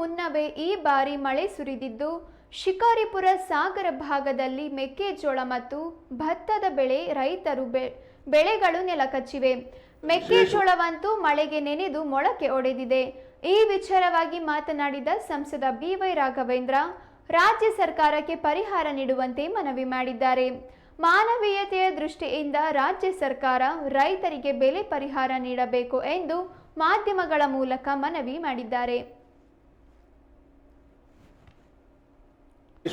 ಮುನ್ನವೇ ಈ ಬಾರಿ ಮಳೆ ಸುರಿದಿದ್ದು, ಶಿಕಾರಿಪುರ ಸಾಗರ ಭಾಗದಲ್ಲಿ ಮೆಕ್ಕೆಜೋಳ ಮತ್ತು ಭತ್ತದ ಬೆಳೆ ರೈತರು ಬೆಳೆಗಳು ನೆಲಕಚ್ಚಿವೆ. ಮೆಕ್ಕೆಜೋಳವಂತೂ ಮಳೆಗೆ ನೆನೆದು ಮೊಳಕೆ ಒಡೆದಿದೆ. ಈ ವಿಚಾರವಾಗಿ ಮಾತನಾಡಿದ ಸಂಸದ ಬಿವೈ ರಾಘವೇಂದ್ರ, ರಾಜ್ಯ ಸರ್ಕಾರಕ್ಕೆ ಪರಿಹಾರ ನೀಡುವಂತೆ ಮನವಿ ಮಾಡಿದ್ದಾರೆ. ಮಾನವೀಯತೆಯ ದೃಷ್ಟಿಯಿಂದ ರಾಜ್ಯ ಸರ್ಕಾರ ರೈತರಿಗೆ ಬೆಲೆ ಪರಿಹಾರ ನೀಡಬೇಕು ಎಂದು ಮಾಧ್ಯಮಗಳ ಮೂಲಕ ಮನವಿ ಮಾಡಿದ್ದಾರೆ.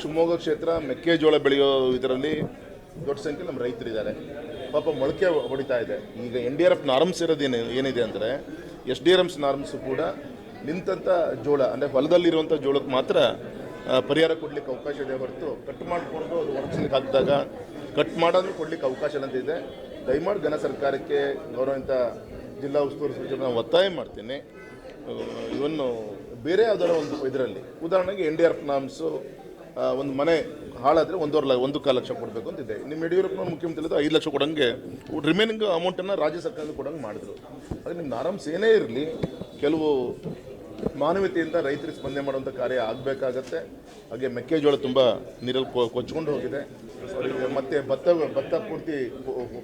ಶಿವಮೊಗ್ಗ ಕ್ಷೇತ್ರ, ಮೆಕ್ಕೆಜೋಳ ಬೆಳೆಯೋ ಇದರಲ್ಲಿ ದೊಡ್ಡ ಸಂಖ್ಯೆ ನಮ್ಮ ರೈತರಿದ್ದಾರೆ. ಪಾಪ ಮೊಳಕೆ ಹೊಡಿತಾ ಇದೆ. ಈಗ N D R F norms ಇರೋದೇನು ಏನಿದೆ ಅಂದರೆ, ಎಸ್ ಡಿ ಆರ್ ಎಮ್ಸ್ ನಾರ್ಮ್ಸ್ ಕೂಡ ನಿಂತಂಥ ಜೋಳ, ಅಂದರೆ ಹೊಲದಲ್ಲಿರುವಂಥ ಜೋಳಕ್ಕೆ ಮಾತ್ರ ಪರಿಹಾರ ಕೊಡ್ಲಿಕ್ಕೆ ಅವಕಾಶ ಇದೆ ಹೊರತು ಕಟ್ ಮಾಡಿಕೊಂಡು ಅದು ಒಣಗಿಸಲಿಕ್ಕೆ ಹಾಕಿದಾಗ ಕಟ್ ಮಾಡೋದು ಕೊಡ್ಲಿಕ್ಕೆ ಅವಕಾಶ ಇಲ್ಲ ಅಂತ ಇದೆ. ದಯಮಾಡಿ ಘನ ಸರ್ಕಾರಕ್ಕೆ ಗೌರವಂತ ಜಿಲ್ಲಾ ಉಸ್ತುವಾರಿ ಸಚಿವರು ಒತ್ತಾಯ ಮಾಡ್ತೀನಿ. ಇವನ್ನು ಬೇರೆ ಯಾವುದರ ಒಂದು ಇದರಲ್ಲಿ, ಉದಾಹರಣೆಗೆ ಎನ್ ಡಿ ಆರ್ ಎಫ್ ಒಂದು ಮನೆ ಹಾಳಾದರೆ ಒಂದೂವರೆ ಲಕ್ಷ, ಒಂದು ಕಾಲು ಲಕ್ಷ ಕೊಡಬೇಕು ಅಂತಿದೆ ನಿಮ್ಮ ಯಡಿಯೂರಪ್ಪನ ಮುಖ್ಯಮಂತ್ರಿ ಐದು ಲಕ್ಷ ಕೊಡಂಗೆ. ರಿಮೈನಿಂಗ್ ಅಮೌಂಟನ್ನು ರಾಜ್ಯ ಸರ್ಕಾರದ ಕೊಡೋಂಗೆ ಮಾಡಿದ್ರು. ಅದು ನಿಮ್ಮ ಆರಾಮ್ಸ್ ಏನೇ ಇರಲಿ, ಕೆಲವು ಮಾನವೀಯತೆಯಿಂದ ರೈತರಿಗೆ ಸ್ಪಂದನೆ ಮಾಡುವಂಥ ಕಾರ್ಯ ಆಗಬೇಕಾಗತ್ತೆ. ಹಾಗೆ ಮೆಕ್ಕೆಜೋಳ ತುಂಬ ನೀರಲ್ಲಿ ಕೊಚ್ಕೊಂಡು ಹೋಗಿದೆ. ಮತ್ತು ಭತ್ತ ಭತ್ತ ಪೂರ್ತಿ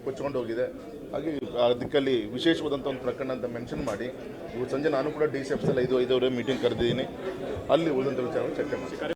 ಕೊಚ್ಕೊಂಡು ಹೋಗಿದೆ. ಹಾಗೆ ಅದಕ್ಕಲ್ಲಿ ದಿಕ್ಕಲ್ಲಿ ವಿಶೇಷವಾದಂಥ ಒಂದು ಪ್ರಕರಣ ಅಂತ ಮೆನ್ಷನ್ ಮಾಡಿ. ಇವತ್ತು ಸಂಜೆ ನಾನು ಕೂಡ ಡಿ ಸಿ ಎಫ್ಸಲ್ಲಿ ಐದು, ಐದೂವರೆ ಮೀಟಿಂಗ್ ಕರೆದಿದ್ದೀನಿ. ಅಲ್ಲಿ ಉಳಿದಂಥ ವಿಚಾರವನ್ನು ಚರ್ಚೆ ಮಾಡಿ